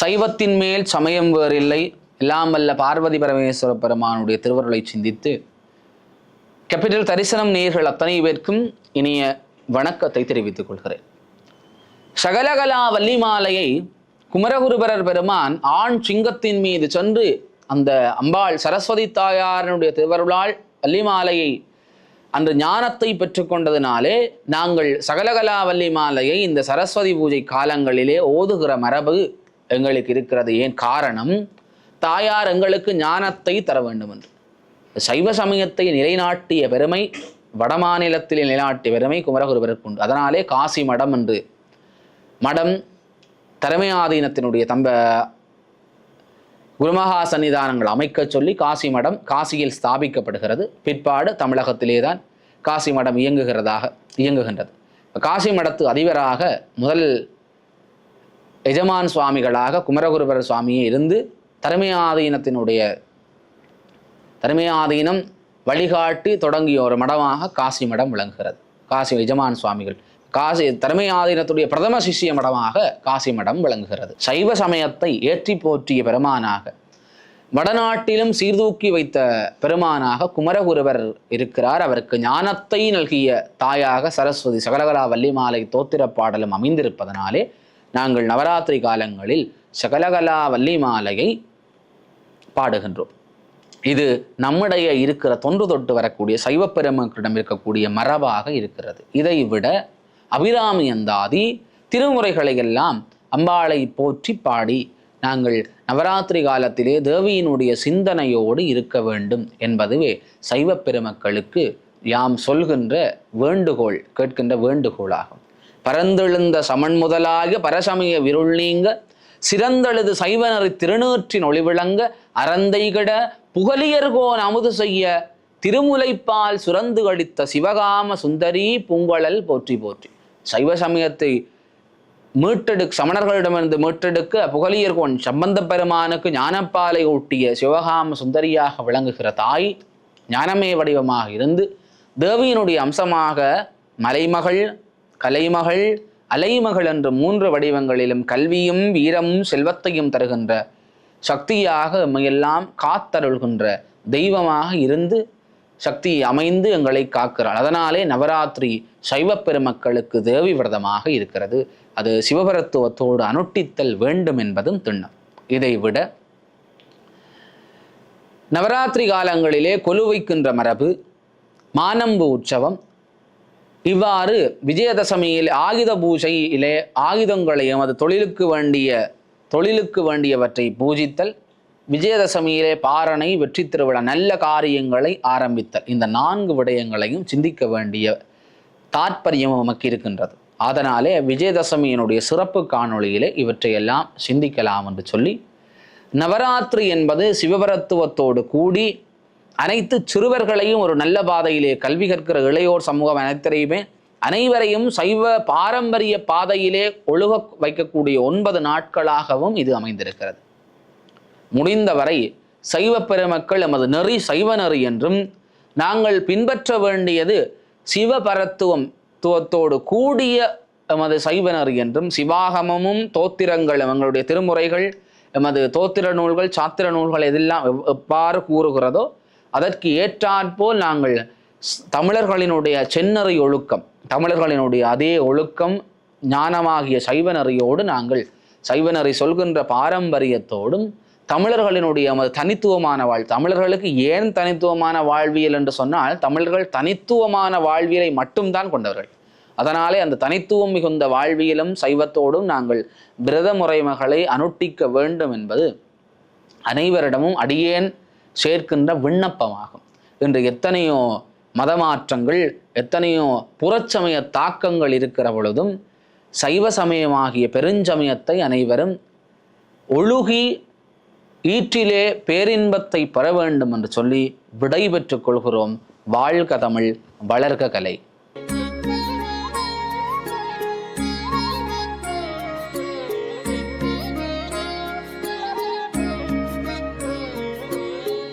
சைவத்தின் மேல் சமயம் வேறில்லை. எல்லாம் வல்ல பார்வதி பரமேஸ்வர பெருமானுடைய திருவருளை சிந்தித்து கேபிட்டல் தரிசனம் நேர்கள் அத்தனை பேர்க்கும் இனிய வணக்கத்தை தெரிவித்துக் கொள்கிறேன். சகலகலா வள்ளிமாலையை குமரகுருபரர் பெருமான் ஆண் சிங்கத்தின் மீது சென்று அந்த அம்பாள் சரஸ்வதி தாயாரனுடைய திருவருளால் வள்ளிமாலையை அன்று ஞானத்தை பெற்றுக்கொண்டதினாலே நாங்கள் சகலகலா வள்ளிமாலையை இந்த சரஸ்வதி பூஜை காலங்களிலே ஓதுகிற மரபு எங்களுக்கு இருக்கிறது ஏன் காரணம்? தாயார் எங்களுக்கு ஞானத்தை தர வேண்டும் என்று சைவ சமயத்தை நிலைநாட்டிய பெருமை வடமாநிலத்தில் நிலைநாட்டிய பெருமை குமரகுருவருக்கு உண்டு. அதனாலே காசி மடம் என்று. மடம் தலைமையாதீனத்தினுடைய தம்ப குருமகா சன்னிதானங்கள் அமைக்கச் சொல்லி காசி மடம் காசியில் ஸ்தாபிக்கப்படுகிறது. பிற்பாடு தமிழகத்திலே தான் காசி மடம் இயங்குகிறதாக இயங்குகின்றது. காசி மடத்து அதிபராக முதல் எஜமான் சுவாமிகளாக குமரகுருபர சுவாமியே இருந்து தலைமையாதீனத்தினுடைய தலைமையாதீனம் வழிகாட்டி தொடங்கிய ஒரு மடமாக காசி மடம் விளங்குகிறது. காசி எஜமான் சுவாமிகள். காசி தலைமை ஆதீனத்துடைய பிரதம சிஷ்ய மடமாக காசி மடம் விளங்குகிறது. சைவ சமயத்தை ஏற்றி போற்றிய பெருமானாக வடநாட்டிலும் சீர்தூக்கி வைத்த பெருமானாக குமரகுருவர் இருக்கிறார். அவருக்கு ஞானத்தை நல்கிய தாயாக சரஸ்வதி சகலகலா வள்ளிமாலை தோத்திர பாடலும் அமைந்திருப்பதனாலே நாங்கள் நவராத்திரி காலங்களில் சகலகலா வள்ளி மாலையை பாடுகின்றோம். இது நம்முடைய இருக்கிற தொன்று தொட்டு வரக்கூடிய சைவ பெருமக்களிடம் இருக்கக்கூடிய மரபாக இருக்கிறது. இதை விட அபிராமி அந்தாதி திருமுறைகளை எல்லாம் அம்பாளை போற்றி பாடி நாங்கள் நவராத்திரி காலத்திலே தேவியினுடைய சிந்தனையோடு இருக்க வேண்டும் என்பதுவே சைவ பெருமக்களுக்கு யாம் சொல்கின்ற வேண்டுகோள் கேட்கின்ற வேண்டுகோளாகும். பரந்தெழுந்த சமன் முதலாக பரசமய விருள் நீங்க சிறந்தழுது சைவனறி திருநூற்றின் ஒளிவிளங்க அறந்தைகிட புகலியர்கோன் அமுது செய்ய திருமுலைப்பால் சுரந்து கடித்த சிவகாம சுந்தரி பூங்கழல் போற்றி போற்றி. சைவ சமயத்தை மீட்டெடுக்க சமணர்களிடமிருந்து மீட்டெடுக்க புகலியர்கோன் சம்பந்த பெருமானுக்கு ஞானப்பாலை ஊட்டிய சிவகாம சுந்தரியாக விளங்குகிற தாய் ஞானமே வடிவமாக இருந்து தேவியினுடைய அம்சமாக மலைமகள் கலைமகள் அலைமகள் என்ற மூன்று வடிவங்களிலும் கல்வியும் வீரமும் செல்வத்தையும் தருகின்ற சக்தியாக எம்மையெல்லாம் காத்தருள்கின்ற தெய்வமாக இருந்து சக்தி அமைந்து எங்களை காக்கிறாள். அதனாலே நவராத்திரி சைவ பெருமக்களுக்கு தேவி விரதமாக இருக்கிறது. அது சிவபரத்துவத்தோடு அனுட்டித்தல் வேண்டும் என்பதும் திண்ணம். இதை விட நவராத்திரி காலங்களிலே கொலு வைக்கின்ற மரபு மானம்பு உற்சவம் இவ்வாறு விஜயதசமியில் ஆயுத பூஜையிலே ஆயுதங்களையும் அது தொழிலுக்கு வேண்டிய தொழிலுக்கு வேண்டியவற்றை பூஜித்தல் விஜயதசமியிலே பாரணை வெற்றி திருவிழா நல்ல காரியங்களை ஆரம்பித்தல் இந்த நான்கு விடயங்களையும் சிந்திக்க வேண்டிய தாற்பயம் நமக்கு இருக்கின்றது. அதனாலே விஜயதசமியினுடைய சிறப்பு காணொளியிலே இவற்றையெல்லாம் சிந்திக்கலாம் என்று சொல்லி நவராத்திரி என்பது சிவபரத்துவத்தோடு கூடி அனைத்து சிறுவர்களையும் ஒரு நல்ல பாதையிலே கல்வி கற்கிற இளையோர் சமூகம் அனைத்தரையுமே அனைவரையும் சைவ பாரம்பரிய பாதையிலே ஒழுக வைக்கக்கூடிய ஒன்பது நாட்களாகவும் இது அமைந்திருக்கிறது. முடிந்தவரை சைவ பெருமக்கள் எமது நெறி சைவ நெறி என்றும் நாங்கள் பின்பற்ற வேண்டியது சிவபரத்துவம் துவத்தோடு கூடிய எமது சைவனர் என்றும் சிவாகமமும் தோத்திரங்கள் எங்களுடைய திருமுறைகள் எமது தோத்திர நூல்கள் சாத்திர நூல்கள் எதெல்லாம் எவ்வாறு கூறுகிறதோ அதற்கு ஏற்றாற்போல் நாங்கள் ஸ்- தமிழர்களினுடைய சென்னறி ஒழுக்கம் தமிழர்களினுடைய அதே ஒழுக்கம் ஞானமாகிய சைவநெறியோடு நாங்கள் சைவநெறி சொல்கின்ற பாரம்பரியத்தோடும் தமிழர்களினுடைய தனித்துவமான வாழ் தமிழர்களுக்கு ஏன் தனித்துவமான வாழ்வியல் என்று சொன்னால் தமிழர்கள் தனித்துவமான வாழ்வியலை மட்டும்தான் கொண்டவர்கள். அதனாலே அந்த தனித்துவம் மிகுந்த வாழ்வியலும் சைவத்தோடும் நாங்கள் விரத முறைமகளை அனுட்டிக்க வேண்டும் என்பது அனைவரிடமும் அடியேன் சேர்க்கின்ற விண்ணப்பமாகும். இன்று எத்தனையோ மதமாற்றங்கள் எத்தனையோ புறச்சமய தாக்கங்கள் இருக்கிற பொழுதும் சைவ சமயமாகிய பெருஞ்சமயத்தை அனைவரும் ஒழுகி ஈற்றிலே பேரின்பத்தை பெற வேண்டும் என்று சொல்லி விடை பெற்றுக் கொள்கிறோம். வாழ்க தமிழ் வளர்க கலை.